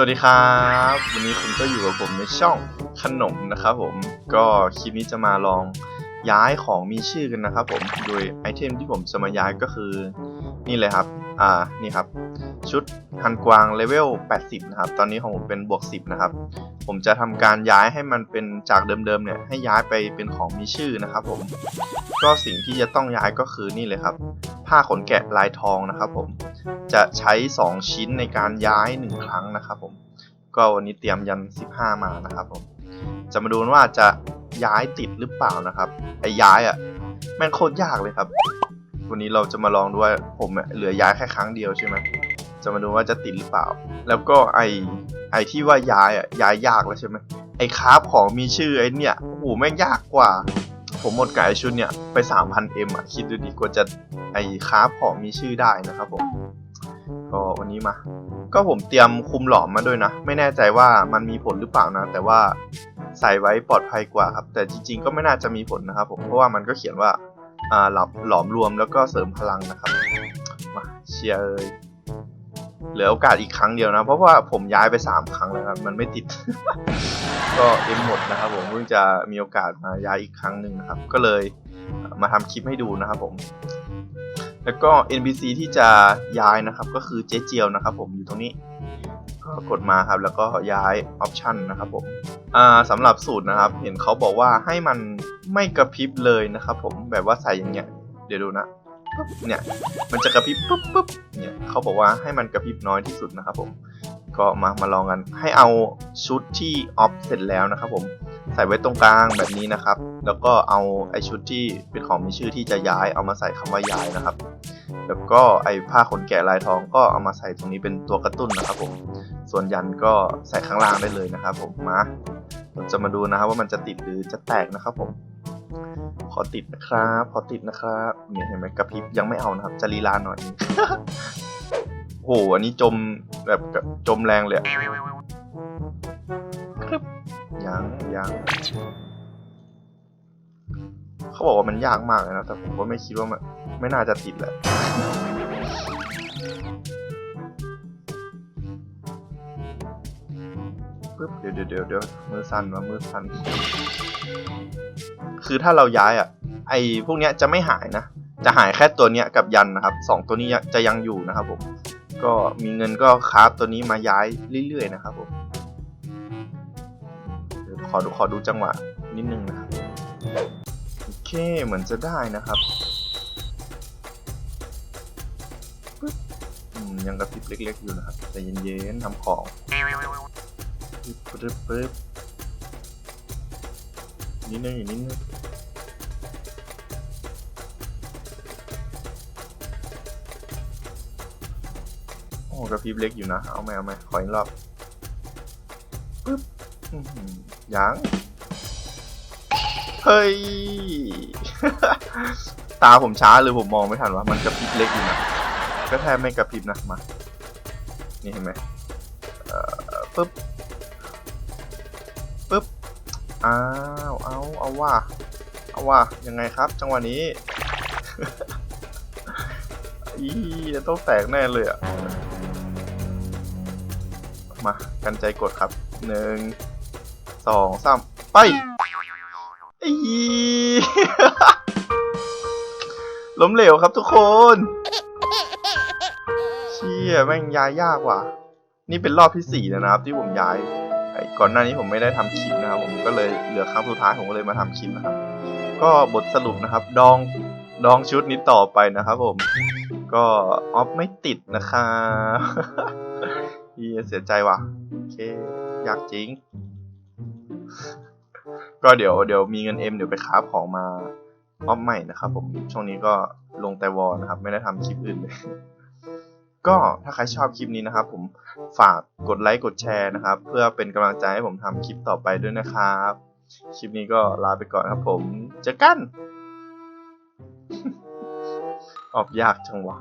สวัสดีครับ วันนี้คุณก็อยู่กับผมในช่องขนมนะครับผมก็คลิปนี้จะมาลองย้ายของมีชื่อกันนะครับผมโดยไอเทมที่ผมจะมาย้ายก็คือ นี่เลยครับ อ่านี่ครับ ชุดฮันกวางเลเวล 80 นะครับ ตอนนี้ของผมเป็นบวก 10 นะครับ ผมจะทำการย้ายให้มันเป็นจากเดิมๆเนี่ยให้ย้ายไปเป็นของมีชื่อนะครับผม ก็สิ่งที่จะต้องย้ายก็คือนี่เลยครับ ผ้าขนแกะลายทองนะครับผม จะใช้ 2 ชิ้นในการย้าย 1 ครั้งนะครับผม ก็วันนี้เตรียมยัน 15 มานะครับผม จะมาดูว่าจะย้ายติดหรือเปล่านะครับ ไอ้ย้ายอะ่ะแม่งโคตรยากเลยครับ วันนี้เราจะมาลองดูว่าผมเหลือย้ายแค่ครั้งเดียวใช่ไหมจะมาดูว่าจะติดหรือเปล่า แล้วก็ไอไอที่ว่าย้ายอะย้ายยากแล้วใช่ไหมไอคราฟของมีชื่อไอเนี่ยโอ้โหแม่งยากกว่า ผมหมดกับไอชุดเนี่ยไป 3,000M อะคิดดูดิกว่าจะไอคราฟของมีชื่อได้นะครับผมก็วันนี้มา ก็ผมเตรียมคุมหลอมมาด้วยนะ ไม่แน่ใจว่ามันมีผลหรือเปล่านะ แต่ว่าใส่ไว้ปลอดภัยกว่าครับ แต่จริงๆ ก็ไม่น่าจะมีผลนะครับผม เพราะว่ามันก็เขียนว่า อ่าหลอมหลอมรวมแล้วก็เสริมพลังนะครับมาเชียร์เลยเหลือโอกาสอีกครั้งเดียวนะ เพราะว่าผมย้ายไป 3 ครั้งแล้วครับมันไม่ติด ก็เอ็มหมดนะครับผมเพิ่งจะมีโอกาสมาย้ายอีกครั้งหนึ่งนะครับ ก็เลยมาทำคลิปให้ดูนะครับผม แล้วก็ NPC ที่จะย้ายนะครับ ก็คือเจ๊เจียวนะครับ ผมอยู่ตรงนี้ ก็กดมาครับ แล้วก็ย้ายออปชันนะครับผมสำหรับสูตรนะครับ เห็นเขาบอกว่าให้มันไม่กระพริบเลยนะครับผมแบบว่าใส่อย่างเงี้ย เดี๋ยวดูนะปุ๊บเนี่ยมันจะกระพริบปุ๊บปุ๊บเนี่ยเขาบอกว่าให้มันกระพริบน้อยที่สุดนะครับผม ก็มามาลองกันให้เอาชุดที่ออฟเสร็จแล้วนะครับผมใส่ไว้ตรงกลางแบบนี้นะครับ แล้วก็เอาไอชุดที่เป็นของมีชื่อที่จะย้ายเอามาใส่คำว่าย้ายนะครับ แล้วก็ไอผ้าขนแกะลายทองก็เอามาใส่ตรงนี้เป็นตัวกระตุ้นนะครับผมส่วนยันก็ใส่ข้างล่างได้เลยนะครับ ผมมาเราจะมาดูนะครับว่ามันจะติดหรือจะแตกนะครับผมขอติดนะครับ ขอติดนะครับเนี่ยเห็นไหมกระพริบยังไม่เอานะครับ จะลีลาหน่อย โอ้โหอันนี้จมแบบกับจมแรงเลยอะครึบยังยังเขาบอกว่ามันยากมากเลยนะ แต่ผมก็ไม่คิดว่ามันไม่น่าจะติดแหละปึ๊บเดี๋ยวเดี๋ยวเดี๋ยวเดี๋ยวมือสั่นมามือสั่นคือถ้าเราย้ายอะ ไอพวกเนี้ยจะไม่หายนะ จะหายแค่ตัวเนี้ยกับยันนะครับสองตัวนี้จะยังอยู่นะครับผม ก็มีเงินก็คราฟตัวนี้มาย้ายเรื่อยๆนะครับผมเดี๋ยวขอดูขอดูจังหวะนิดนึงนะครับโอเคเหมือนจะได้นะครับอืมยังกระพริบเล็ก ๆ อยู่นะครับใจเย็นๆทำของปึ๊บปึ๊บปึ๊บนิดนึงอีกนิดนึง กระพริบเล็กอยู่นะ เอาไหมเอาไหมขออีกรอบปึ๊บยังเฮ้ย ตาผมช้าหรือผมมองไม่ทันวะ มันกระพริบเล็กอยู่นะ ก็แทบไม่กระพริบนะ มา นี่เห็นไหมเอ่อปึ๊บ ปึ๊บ อ้าว เอา เอาว่า เอาว่า ยังไงครับ จังหวะนี้อีจะต้องแตกแน่เลยอะ มา กันใจกดครับหนึ่งสองสามไปอีล้มเหลวครับทุกคน เชี่ยแม่งย้ายยากว่ะ นี่เป็นรอบที่สี่แล้วนะครับ ที่ผมย้ายไอ้ก่อนหน้านี้ผมไม่ได้ทำคลิปนะครับ ผมก็เลยเหลือครั้งสุดท้ายผมก็เลยมาทำคลิปนะครับ ก็บทสรุปนะครับ ดองดองชุดนี้ต่อไปนะครับ ผม ก็ออฟไม่ติดนะครับ เฮียเสียใจว่ะโอเคอยากจริง ก็เดี๋ยวเดี๋ยวมีเงินเอ็มเดี๋ยวไปคราของมาออฟใหม่นะครับผมช่วงนี้ก็ลงแต่วอลนะครับ ไม่ได้ทำคลิปอื่นเลยก็ถ้าใครชอบคลิปนี้นะครับ ผมฝากกดไลค์กดแชร์นะครับ เพื่อเป็นกำลังใจให้ผมทำคลิปต่อไปด้วยนะครับ คลิปนี้ก็ลาไปก่อนครับผมเจอกัน ออกยากจังวะ